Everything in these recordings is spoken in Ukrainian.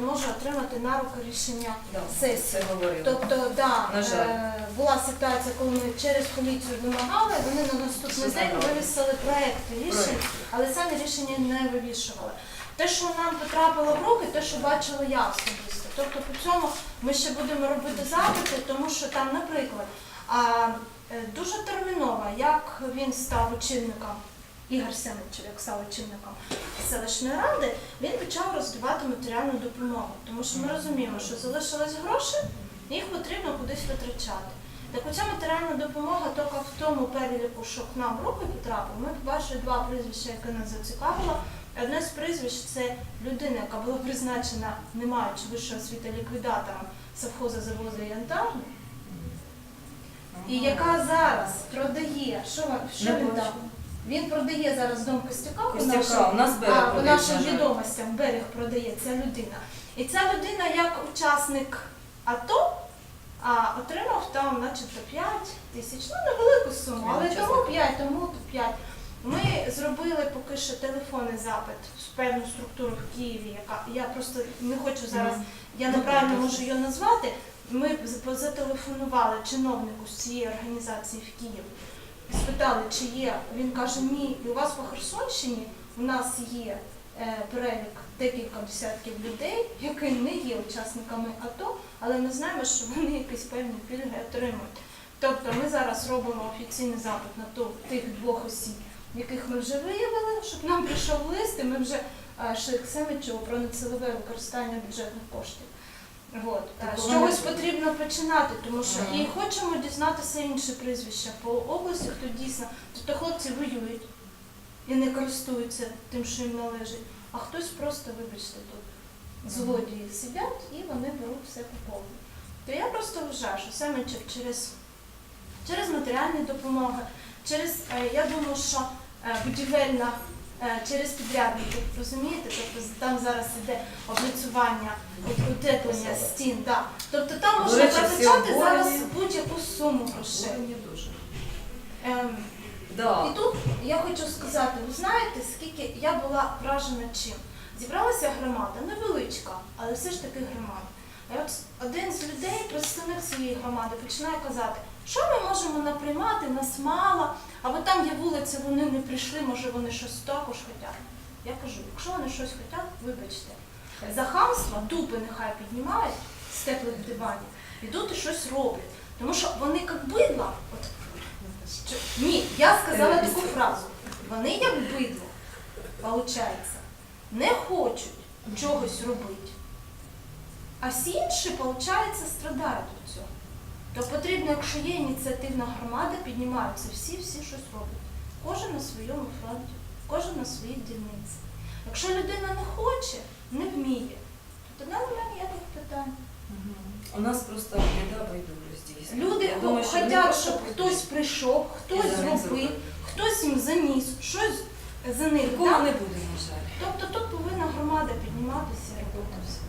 не може отримати на руки рішення Да, сесії. Тобто, да, На жаль. е, була ситуація, коли ми через поліцію вимагали, вони на наступний день вивісили проекти рішень, але самі рішення не вивішували. Те, що нам потрапило в руки, те, що бачила я особисто. Тобто по цьому ми ще будемо робити запити, тому що там, наприклад, а, е, дуже терміново, як він став очільником, Ігор Семенчев, як став очільником селищної ради, він почав роздавати матеріальну допомогу. Тому що ми розуміємо, що залишились гроші, їх потрібно кудись витрачати. Так оця матеріальна допомога тільки в тому переліку, що к нам в руки потрапив, ми побачили два прізвища, які нас зацікавило. Одне з прізвищ це людина, яка була призначена, не маючи вищої освіти ліквідатором совхоза завозу Янтарний, і яка зараз продає, що, що він бачу. Він продає зараз дом Костюка, нашим- у нас берег а, по продають, нашим на жаль. відомостям берег продає ця людина. І ця людина, як учасник АТО, а, отримав там, начебто, 5 тисяч, ну невелику суму, але Учасник. тому 5, тому 5. Ми зробили поки що телефонний запит в певну структуру в Києві, яка я просто не хочу зараз, я Ну, неправильно можу її назвати. Ми з- зателефонували чиновнику з цієї організації в Київ, спитали, чи є. Він каже, ні, і у вас по Херсонщині у нас є е, перелік декілька десятків людей, які не є учасниками АТО, але ми знаємо, що вони якісь певні пільги отримують. Тобто ми зараз робимо офіційний запит на ту, тих двох осіб, яких ми вже виявили, щоб нам прийшов лист, і ми вже йшли к Семичеву про нецільове використання бюджетних коштів. От. Е, Так, З чогось потрібно починати, тому що Мгм. і хочемо дізнатися інші прізвища по області, хто дійсно, тобто хлопці воюють і не користуються тим, що їм належить, а хтось просто, вибачте, тут злодії сидять і вони беруть все по повній. То я просто вважаю, що саме через, через матеріальні допомоги, через, е, я думаю, що е, будівельна, е, через підрядників, розумієте, тобто там зараз іде облицювання, утеплення стін, да. тобто там можна речі, всі зараз будь-яку суму грошей. Дуже. Ем, Да. і тут я хочу сказати, ви знаєте, скільки я була вражена чим? Зібралася громада, невеличка, але все ж таки громада. І от один з людей, представник цієї громади, починає казати, що ми можемо наприймати, нас мало, або там є вулиця, вони не прийшли, може вони щось також хочуть. Я кажу, якщо вони щось хочуть, вибачте. За хамство дупи нехай піднімають з теплих диванів, ідуть і щось роблять. Тому що вони як бидла, от Ні, я сказала таку фразу. Вони як бидло, виходить, не хочуть чогось робити. А всі інші, виходить, страдають. То потрібно, якщо є ініціативна громада, піднімаються всі, всі щось роблять. Кожен на своєму фронті, кожен на своїй дільниці. Якщо людина не хоче, не вміє, то тоді немає ніяких питань. У нас просто біда байдужість. Люди хочуть, щоб хтось прийшов, хтось зробив, хтось їм заніс, щось за них Такого не буде, на жаль. Тобто тут повинна громада підніматися і робити все.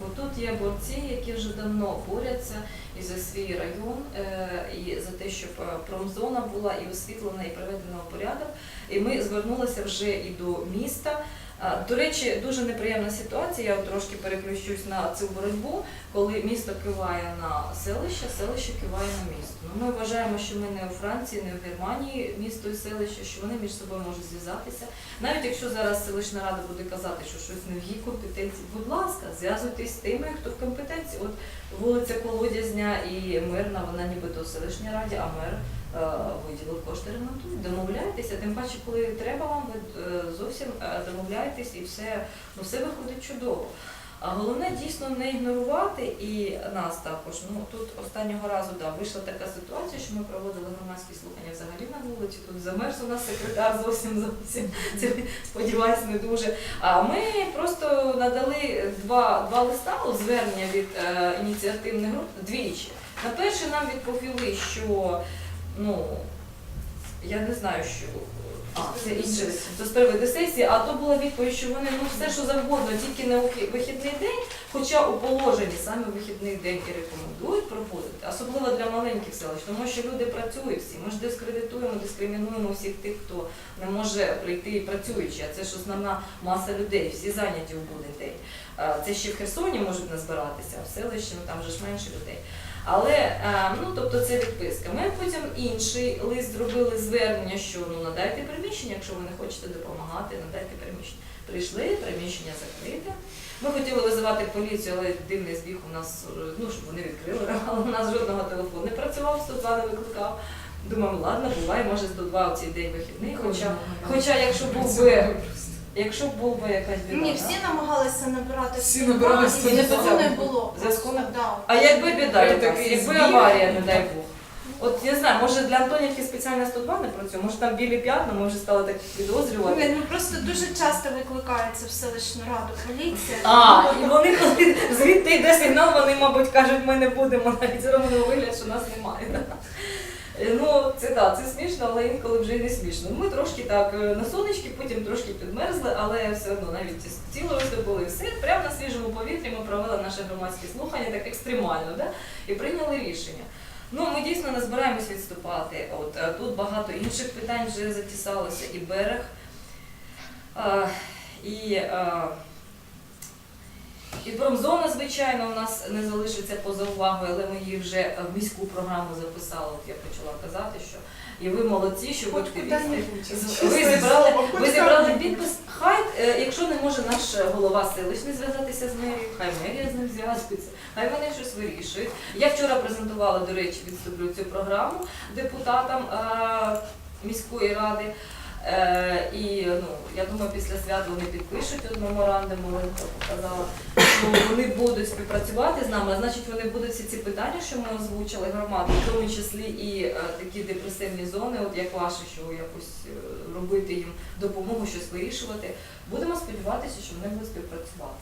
Бо Тут є борці, які вже давно борються і за свій район, е, і за те, щоб е, промзона була і освітлена, і приведена в порядок. І ми звернулися вже і до міста. Е, До речі, дуже неприємна ситуація. Я трошки переключусь на цю боротьбу, коли місто киває на селище, селище киває на місто. Ну, ми вважаємо, що ми не у Франції, не в Германії, місто і селище, що вони між собою можуть зв'язатися. Навіть якщо зараз селищна рада буде казати, що щось не в її компетенції, будь ласка, зв'язуйтесь з тими, хто в компетенції. От вулиця Колодязня і Мирна, вона нібито в селищній раді, а мер виділив кошти ремонту. Домовляйтеся, тим паче, коли треба вам, ви е, зовсім е, домовляєтесь і все, ну, все виходить чудово. А головне дійсно не ігнорувати і нас також. Ну тут останнього разу да, вийшла така ситуація, що ми проводили громадські слухання взагалі на вулиці. Тут замерз у нас секретар зовсім зовсім це, сподіваюсь, не дуже. А ми просто надали два, два листа у звернення від е, ініціативних груп двічі. На перше нам відповіли, що ну я не знаю, що. А, це інше, то з приводу сесії, а то була відповідь, що вони ну все, що завгодно, тільки не у вихідний день, Хоча у положенні саме вихідний день і рекомендують проводити, особливо для маленьких селищ, тому що люди працюють всі. Ми ж дискредитуємо, дискримінуємо всіх тих, хто не може прийти і працюючи. А це ж основна маса людей, всі зайняті у будний день. Е, Це ще в Херсоні можуть не збиратися, а в селищі ну, там вже ж менше людей. Але е, ну тобто це відписка. Ми потім інший лист зробили звернення, що ну надайте приміщення, якщо ви не хочете допомагати, надайте приміщення. Прийшли, приміщення закрите. Ми хотіли визивати поліцію, але дивний збіг у нас, е, ну щоб вони відкрили, але у нас жодного телефону не працював, 102 не викликав. Думаємо, ладно, буває, може 102 у цей день вихідний. Хоча, хоча якщо був би, якщо б був би якась біда. Ні, всі намагалися набирати Всі 102, набирали і 102. не було. Зв'язку не- Да. А якби біда, якась, якби аварія, не дай Бог. От я знаю, може для Антонівки спеціальна 102 не працює, може там білі п'ятна, ми вже стали так підозрювати. Ні, ну просто дуже часто викликається в селищну раду поліція. А, і вони коли звідти йде сигнал, вони, мабуть, кажуть, ми не будемо навіть зробимо вигляд, що нас немає. да. Е, Ну, це так, це смішно, але інколи вже і не смішно. Ми трошки так е, на сонечки, потім трошки підмерзли, але все одно навіть ціло виступили все. Прямо на свіжому повітрі ми провели наше громадське слухання так екстремально, да? і прийняли рішення. Ну, ми дійсно не збираємось відступати. От е, тут багато інших питань вже затісалося, і берег, а, і, а, і промзона, звичайно, у нас не залишиться поза увагою, але ми її вже в міську програму записали. От я почала казати, що і ви молодці, що ви активісти. Ви зібрали, ви зібрали підпис. Хай, е, якщо не може наш голова селищний зв'язатися з мерією, хай мерія з ним зв'язується, хай вони щось вирішують. Я вчора презентувала, до речі, відступлю цю програму депутатам е, міської ради. Е, і ну, я думаю, після свят вони підпишуть от меморандум, Оленка показала, що вони будуть співпрацювати з нами, а значить вони будуть всі ці питання, що ми озвучили громади, в тому числі і е, такі депресивні зони, от як ваші, що якось е, робити їм допомогу, щось вирішувати. Будемо сподіватися, що вони будуть співпрацювати.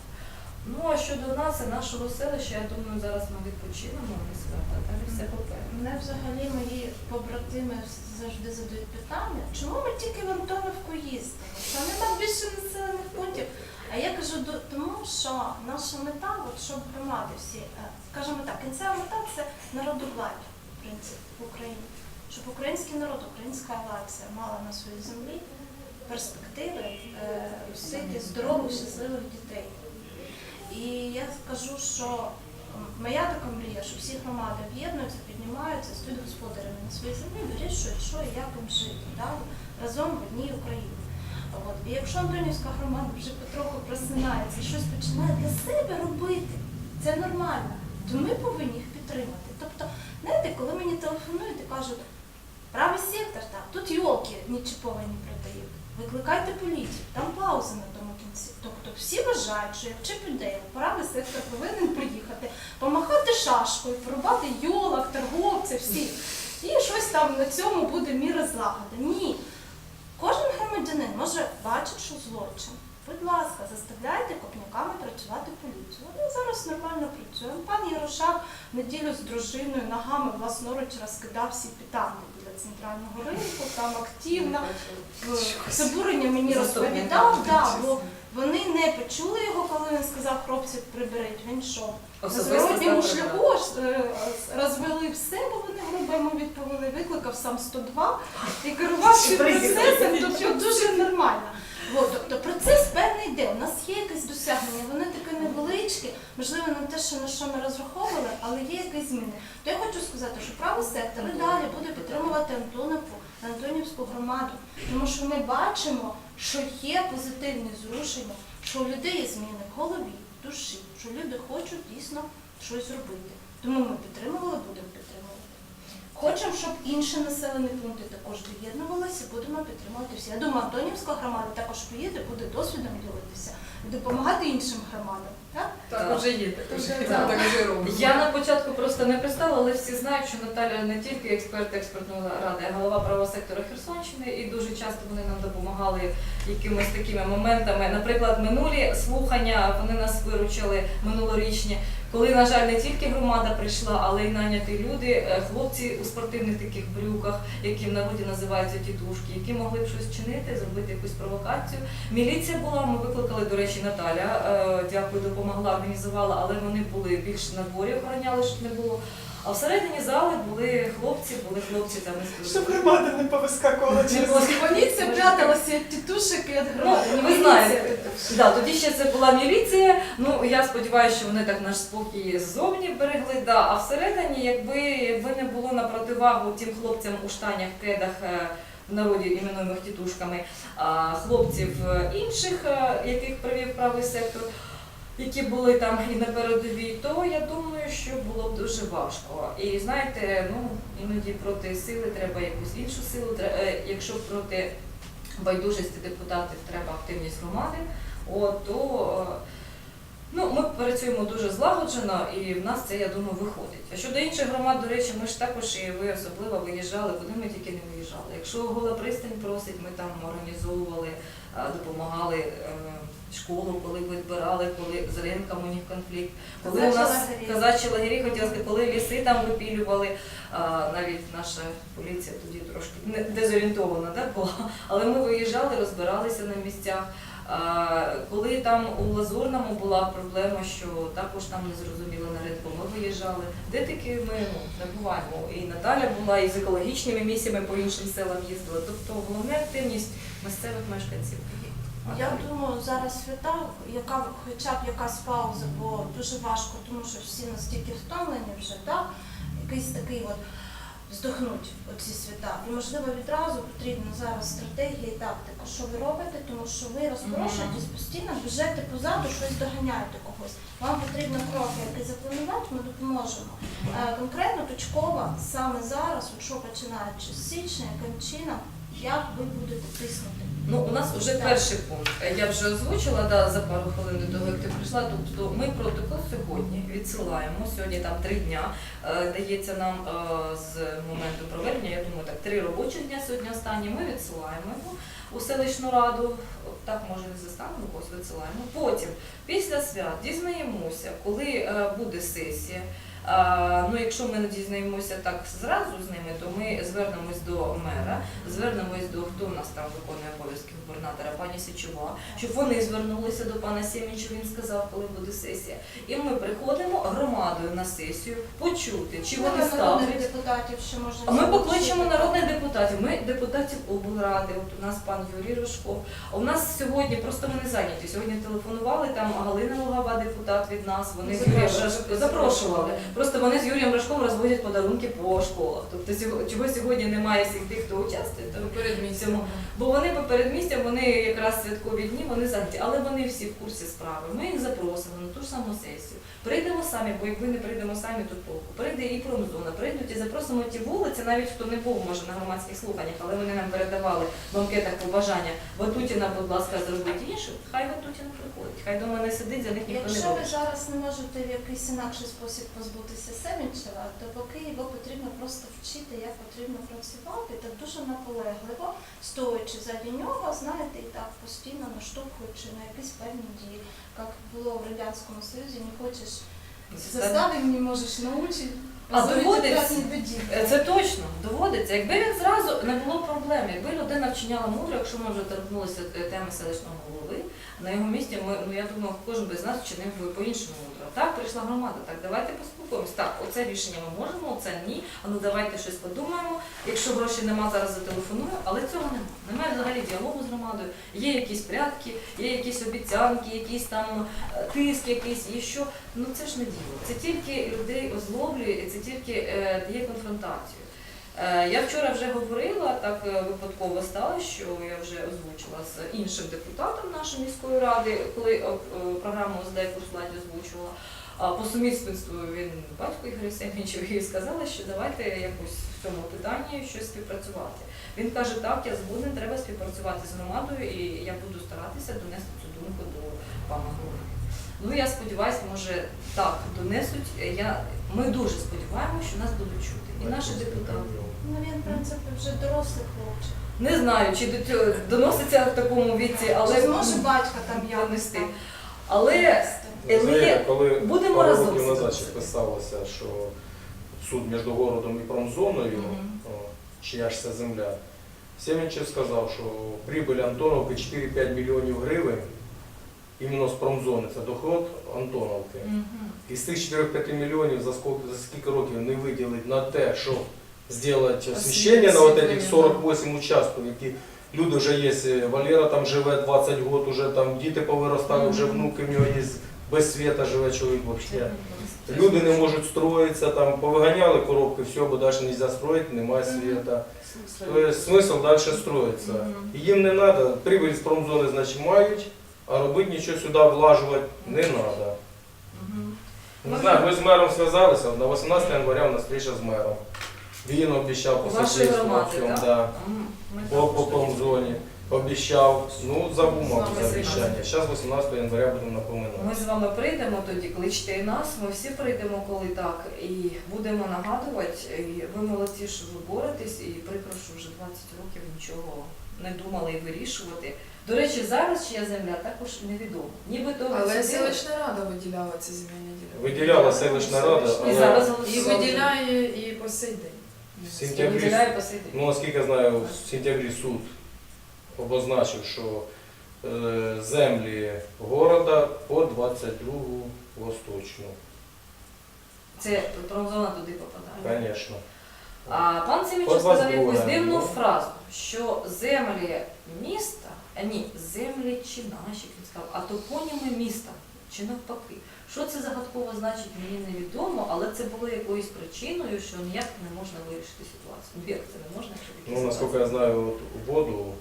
Ну а щодо нас і нашого селища, я думаю, зараз ми відпочинемо на свята, далі все попереду. Мене взагалі мої побратими завжди задають питання, чому ми тільки в Антоновку їздимо? Що нема більше населених пунктів? А я кажу, «До- тому що наша мета, от щоб громади всі, е, скажімо так, кінцева мета це народовладдя, в принципі, в Україні. Щоб український народ, українська нація мала на своїй землі перспективи е, ростити здорових, щасливих дітей. І я скажу, що моя така мрія, що всі громади об'єднуються, піднімаються, стають господарями на своїй землі, вирішують, що і як їм жити далі разом в одній Україні. От. І якщо Антонівська громада вже потроху просинається, щось починає для себе робити, це нормально, то ми повинні їх підтримати. Тобто, знаєте, коли мені телефонують і кажуть, правий сектор, так, тут йолки нечіповані продають. Викликайте поліцію, там пауза на кінці. Тобто всі вважають, що як чіп людей, правий сектор повинен приїхати, помахати шашкою, порубати йолок, торговців, всіх. І щось там на цьому буде міра злагоди. Ні. Кожен громадянин може бачити, що злочин. Будь ласка, заставляйте копняками працювати поліцію. Вони зараз нормально працюють. Пан Ярошак в неділю з дружиною ногами власноруч розкидав всі питання біля центрального ринку, там активно в- з обуренням мені розповідав, да, бо вони не почули його, коли він сказав, хлопці, приберіть. Він що? На зворотньому шляху е, розвели все, бо вони грубо йому відповіли, викликав сам 102 і керував цим процесом, тобто дуже нормально. От, тобто процес певний йде. У нас є якесь досягнення, вони таке невеличкі, можливо, не те, що на що ми розраховували, але є якісь зміни. То я хочу сказати, що правий сектор і далі буде підтримувати Антоновку, Антонівську громаду, тому що ми бачимо, що є позитивні зрушення, що у людей є зміни в голові, душі, що люди хочуть дійсно щось зробити. Тому ми підтримували, будемо підтримувати. Хочемо, щоб інші населені пункти також доєднувалися, будемо підтримувати всі. Я думаю, Антонівська громада також поїде, буде досвідом ділитися допомагати іншим громадам. Так? Так, вже є. Так, так вже робимо. Я на початку просто не пристала, але всі знають, що Наталя не тільки експерт експертної ради, а голова правого сектора Херсонщини, і дуже часто вони нам допомагали якимись такими моментами. Наприклад, минулі слухання вони нас виручили минулорічні, коли, на жаль, не тільки громада прийшла, але й наняті люди, е, хлопці у спортивних таких брюках, які в народі називаються тітушки, які могли б щось чинити, зробити якусь провокацію. Міліція була, ми викликали, до речі, Наталя, е, дякую, допомогла, організувала, але вони були більш на дворі охороняли, щоб не було. А всередині зали були хлопці, були хлопці там із Щоб громада не повискакувала через Поліція пряталася від тітушек і від Ну, громади. ви знаєте. Да, тоді ще це була міліція. Ну я сподіваюся, що вони так наш спокій ззовні берегли. Да. А всередині, якби, якби не було на противагу тим хлопцям у штанях, кедах. е, В народі іменуємо тітушками, хлопців е, інших, е, яких привів правий сектор, які були там і на передовій, то я думаю, що було б дуже важко. І знаєте, ну іноді проти сили треба якусь іншу силу. Е, Якщо проти байдужості депутатів треба активність громади, от, то е, ну, ми працюємо дуже злагоджено і в нас це, я думаю, виходить. А щодо інших громад, до речі, ми ж також і ви особливо виїжджали, куди ми тільки не виїжджали. Якщо гола пристань просить, ми там організовували, допомагали е, школу, коли відбирали, коли з ринком у них конфлікт. Коли у нас лагері. казачі лагері, хотіла сказати, коли ліси там випілювали, навіть наша поліція тоді трошки не дезорієнтована да, була, але ми виїжджали, розбиралися на місцях. Коли там у Лазурному була проблема, що також там не зрозуміло на ринку, ми виїжджали. Де таки ми ну, не буваємо. І Наталя була, і з екологічними місіями по іншим селам їздила. Тобто головне активність місцевих мешканців. Я думаю, зараз свята, яка хоча б якась пауза, бо дуже важко, тому що всі настільки втомлені вже, так? Якийсь такий от здохнуть оці свята. І можливо відразу потрібна зараз стратегія і тактика, що ви робите, тому що ви розпрошуєтесь постійно, біжете позаду, щось доганяєте когось. Вам потрібно кроки, які запланувати, ми допоможемо. Е, Конкретно точково саме зараз, от що починаючи з січня, яким чином, як ви будете тиснути. Ну, у нас вже перший пункт. Я вже озвучила да, за пару хвилин до того, як ти прийшла. Тобто ми протокол сьогодні відсилаємо. Сьогодні там три дня е, дається нам е, з моменту проведення. Я думаю, так три робочих дня сьогодні останні. Ми відсилаємо його у селищну раду. Так може не застанемо, когось відсилаємо. Потім, після свят, дізнаємося, коли е, буде сесія. Ну, якщо ми не дізнаємося так зразу з ними, то ми звернемось до мера, звернемось до хто у нас там виконує обов'язки губернатора, пані Січова, щоб вони звернулися до пана Сіміча, він сказав, коли буде сесія. І ми приходимо громадою на сесію почути, чи вони ставлять. депутатів ще можна ми покличемо народних депутатів. Ми депутатів облради. От у нас пан Юрій Рожков. У нас сьогодні просто вони зайняті. Сьогодні телефонували там Галина Лугава, депутат від нас. Вони з запрошували. Просто вони з Юрієм Рожком розводять подарунки по школах. Тобто чого сьогодні немає всіх тих, хто участвує. то Перед цьому. Бо вони поперед місцем, вони якраз святкові дні, вони зайняті, але вони всі в курсі справи. Ми їх запросимо на ту ж саму сесію. Прийдемо самі, бо якби не прийдемо самі, то толку. Прийде і промзона, прийдуть і запросимо ті вулиці, навіть хто не був може на громадських слуханнях, але вони нам передавали в банкетах побажання. Ватутіна, будь ласка, зробіть інше. Хай Ватутіна приходить, хай дома не сидить, за них ніхто не Якщо ви зараз не можете в якийсь інакший спосіб позбутися Семенчева, то поки його потрібно просто вчити, як потрібно працювати, так дуже наполегливо, стоячи заді нього, знаєте, і так постійно наштовхуючи на якісь певні дії, як було в Радянському Союзі, не хочеш заставив, не можеш научити. А доводиться. Е, Це точно доводиться. Якби він зразу не було проблем, якби людина вчиняла мудро, якщо ми вже торкнулися е, теми селищного голови, на його місці ми, ну я думаю, кожен би з нас вчинив би по-іншому мудро. Так, прийшла громада, так, давайте поспілкуємось. Так, оце рішення ми можемо, оце ні. А ну давайте щось подумаємо. Якщо грошей нема, зараз зателефоную, але цього немає. Немає взагалі діалогу з громадою. Є якісь прятки, є якісь обіцянки, якісь там е, тиск, якийсь і що. Ну це ж не діло. Це тільки людей озлоблює, це тільки е, дає конфронтацію. Е, Я вчора вже говорила, так е, випадково стало, що я вже озвучила з іншим депутатом нашої міської ради, коли програму «Здай курс владі» озвучувала. А по сумісництву він батько Ігоря Семенчев і сказала, що давайте якось в цьому питанні щось співпрацювати. Він каже, так, я згоден, треба співпрацювати з громадою, і я буду старатися донести цю думку до пана голови. Ну я сподіваюся, може так донесуть. Я, ми дуже сподіваємося, що нас будуть чути. І наші депутати. Ну він, в принципі, вже дорослий хлопчик. Не знаю, чи до цього доноситься в такому віці, але Чи зможе батька там якось донести. Але? Е, ми коли будемо пару разом років назад ще писалося, що суд між городом і промзоною, Мгм. о, чия ж це земля, Сєвінчев сказав, що прибыль Антоновки 4-5 мільйонів гривень, іменно з промзони, це доход Антоновки. Мгм. І з тих 4-5 мільйонів за скільки, за скільки років не виділить на те, щоб зробити освіщення на от цих 48 участків, які люди вже є. Валера там живе 20 років, уже там діти повиростали, вже внуки в нього є, без світа живе чоловік взагалі. Люди не можуть строїтися, там повиганяли коробки, все, бо далі не можна строїти, немає світа. Тобто смисл далі строїться. І їм не треба, прибыль з промзони, значить, мають, а робити нічого сюди влажувати не треба. Не знаю, ми з мером зв'язалися, на 18 января у нас встреча з мером. Він обіцяв по сусідству, да, по, по промзоні. Обіцяв, ну забув, З за обіцяння. Зараз 18 января будемо напоминати. Ми з вами прийдемо тоді, кличте і нас, ми всі прийдемо, коли так, і будемо нагадувати. І ви молодці, що ви боретесь, і прикро, що вже 20 років нічого не думали і вирішувати. До речі, зараз чия земля також невідомо. Нібито Але селищна рада виділяла ці земельні ділянки. Виділяла селищна рада, І зараз І виділяє і по сей день. сентябрі, ну наскільки я знаю, в сентябрі суд обозначив, що е, землі города по 22 восточну. Це промзона туди попадає. Звісно. А пан Семічев сказав якусь дивну ну. фразу, що землі міста, а ні, землі чи наші, він сказав, а топоніми міста, чи навпаки. Що це загадково значить, мені невідомо, але це було якоюсь причиною, що ніяк не можна вирішити ситуацію. Ну як це не можна, якщо такі Ну, насколько я знаю, вот у воду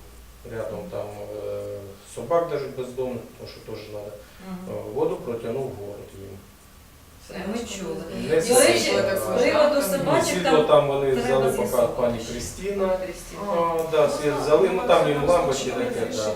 рядом там э, собак даже бездомных, потому что тоже надо. Мгм. Э, воду протянув город їм. Це ми чули. Не До світло, речі, так з сказати. приводу Ну, собачок світло там там вони треба взяли поки з'ясовувати. пані Крістіна. Пані Крістіна. А, да, світ взяли, ну там їм лампочки таке, да.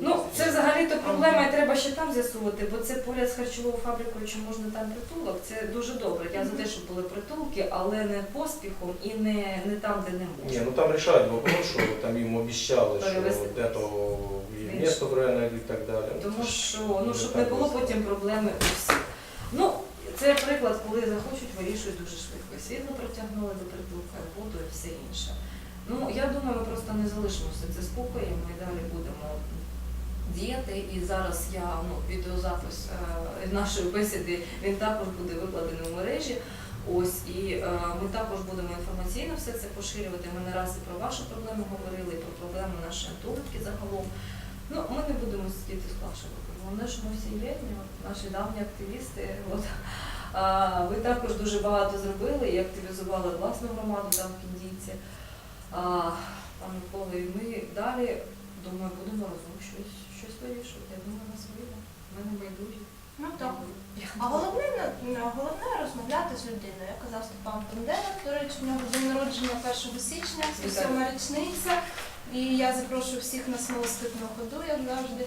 Ну, це взагалі-то проблема, і треба ще там з'ясувати, бо це поряд з харчовою фабрикою, чи можна там притулок. Це дуже добре. Я за те, щоб були притулки, але не поспіхом і не, не там, де не Ні, можна. ну там рішають вопрос, що там їм обіцяли, що де-то і Інше. місто время і так далі. Тому що ну не щоб не було потім проблеми у всіх. Ну, це приклад, коли захочуть, вирішують дуже швидко. І Світло протягнули до притулка, воду і все інше. Ну, я думаю, ми просто не залишимо все це спокоєм, ми далі будемо діяти. І зараз я ну, відеозапис е, нашої бесіди він також буде викладений в мережі. Ось і е, ми також будемо інформаційно все це поширювати. Ми не раз і про ваші проблеми говорили, і про проблеми нашої антолитки загалом. Ну, ми не будемо сидіти склавши руки. Головне, що ми всі єдні, наші давні активісти. От. А, ви також дуже багато зробили і активізували власну громаду там в Кіндійці. Пан Микола, і ми далі, думаю, будемо разом щось, щось вирішувати. Я думаю, нас вийде. Ми не байдужі. Ну так. А головне, не- головне розмовляти з людиною. Я казав Степан Бандера, до речі, у нього день народження 1 січня, 107 річниця. І я запрошую всіх на смолоскипну ходу, як завжди,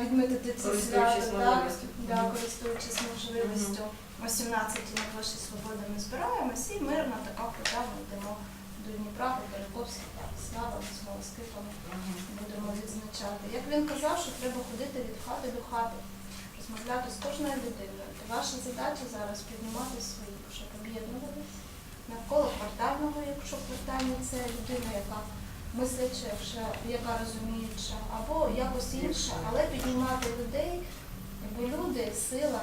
відмітити це свято. Так, да, користуючись можливістю. О 17 на площі Свободи ми збираємося і мирно така хода ми йдемо до Дніпра, по Береговській, так, слава смолоскипами будемо відзначати. Як він казав, що треба ходити від хати до хати, розмовляти з кожною людиною. То ваша задача зараз піднімати свої, щоб об'єднуватися. навколо квартального, якщо квартальна це людина, яка мисляча, яка розуміюча, або якось інша, але піднімати людей, бо люди сила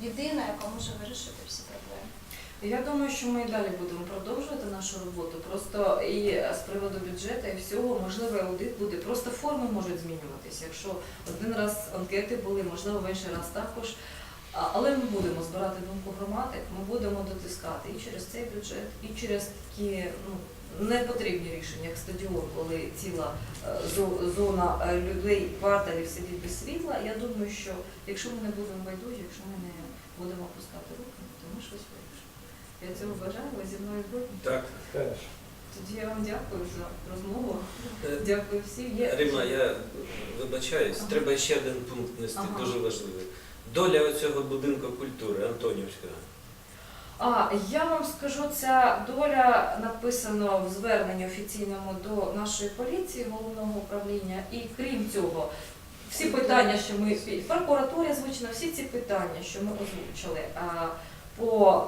єдина, яка може вирішити всі проблеми. Я думаю, що ми і далі будемо продовжувати нашу роботу. Просто і з приводу бюджету і всього, можливо, аудит буде. Просто форми можуть змінюватися. Якщо один раз анкети були, можливо, в інший раз також. Але ми будемо збирати думку громади, ми будемо дотискати і через цей бюджет, і через такі ну, непотрібні рішення, як стадіон, коли ціла е, зона е, людей, кварталів сидить без світла. Я думаю, що якщо ми не будемо байдужі, якщо ми не будемо опускати руки, то ми щось вирішимо. Я цього бажаю, ви зі мною згодні. Так, Конечно. Тоді я вам дякую за розмову. Е, Дякую всім. Є- Рима, я вибачаюсь, Ага. треба ще один пункт нести, Ага. дуже важливий. Доля оцього будинку культури Антонівського. А я вам скажу, ця доля написано в зверненні офіційному до нашої поліції, головного управління, і крім цього, всі питання, що ми прокуратурі звучно, всі ці питання, що ми озвучили а, по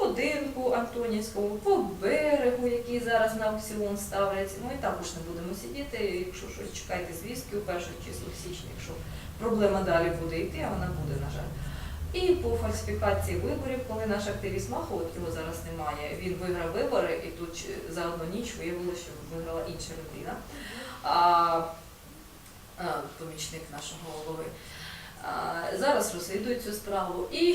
будинку Антонівському, по берегу, який зараз на аукціон ставляться. Ми також не будемо сидіти. Якщо щось чекайте звістки у перших числах січня, якщо проблема далі буде йти, а вона буде, на жаль. І по фальсифікації виборів, коли наш активіст Махов, от його зараз немає, він виграв вибори, і тут за одну ніч виявилося, що виграла інша людина, а, а, помічник нашого голови. А, зараз розслідують цю справу. І